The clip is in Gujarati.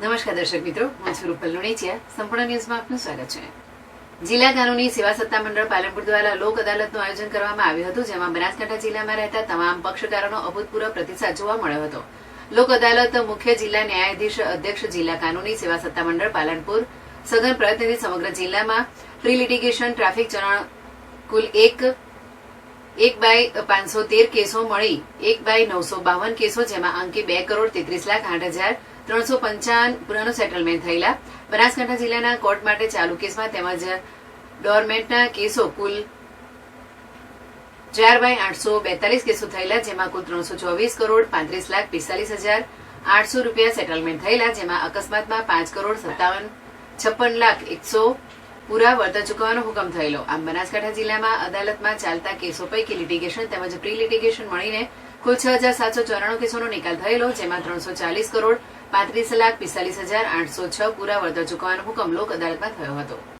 નમસ્કાર દર્શક મિત્રો, હું છું રૂપલ લુણેચિયા. સંપૂર્ણ ન્યૂઝમાં આપનું સ્વાગત છે. જિલ્લા કાનૂની સેવા સત્તા મંડળ પાલનપુર દ્વારા લોક અદાલતનું આયોજન કરવામાં આવ્યું હતું, જેમાં બનાસકાંઠા જિલ્લામાં રહેતા તમામ પક્ષકારોનો અભૂતપૂર્વ પ્રતિસાદ જોવા મળ્યો હતો. લોક અદાલત મુખ્ય જિલ્લા ન્યાયાધીશ અધ્યક્ષ જિલ્લા કાનૂની સેવા સત્તા મંડળ પાલનપુર, સઘન પ્રતિનિધિ સમગ્ર જિલ્લામાં પ્રી લિટિગેશન ટ્રાફિક ચલણ કુલ એક એક બાય પાંચસો તેર કેસો મળી, એક બાય નવસો બાવન કેસો, જેમાં અંકે બે કરોડ તેત્રીસ લાખ આઠ હજાર ત્રણસો પંચાવન પુરાનો સેટલમેન્ટ થયેલા. બનાસકાંઠા જિલ્લાના કોર્ટ માટે ચાલુ કેસમાં તેમજ ડોરમેન્ટના કેસો કુલ ચાર બાય આઠસો બેતાલીસ કેસો થયેલા, જેમાં કુલ ત્રણસો ચોવીસ કરોડ પાંત્રીસ લાખ પિસ્તાલીસ હજાર આઠસો રૂપિયા સેટલમેન્ટ થયેલા, જેમાં અકસ્માતમાં પાંચ કરોડ સત્તાવન છપ્પન લાખ એકસો પૂરા વળતર ચૂકવવાનો હુકમ થયેલો. આમ બનાસકાંઠા જિલ્લામાં અદાલતમાં ચાલતા કેસો પૈકી લિટિગેશન તેમજ પ્રી લિટિગેશન મળીને કુલ છ હજાર સાતસો ચોરાણું કેસોનો નિકાલ થયેલો, જેમાં ત્રણસો ચાલીસ કરોડ પાંત્રીસ લાખ પિસ્તાલીસ હજાર આઠસો છ પૂરા વળતર ચૂકવવાનો હુકમ લોક અદાલતમાં થયો હતો.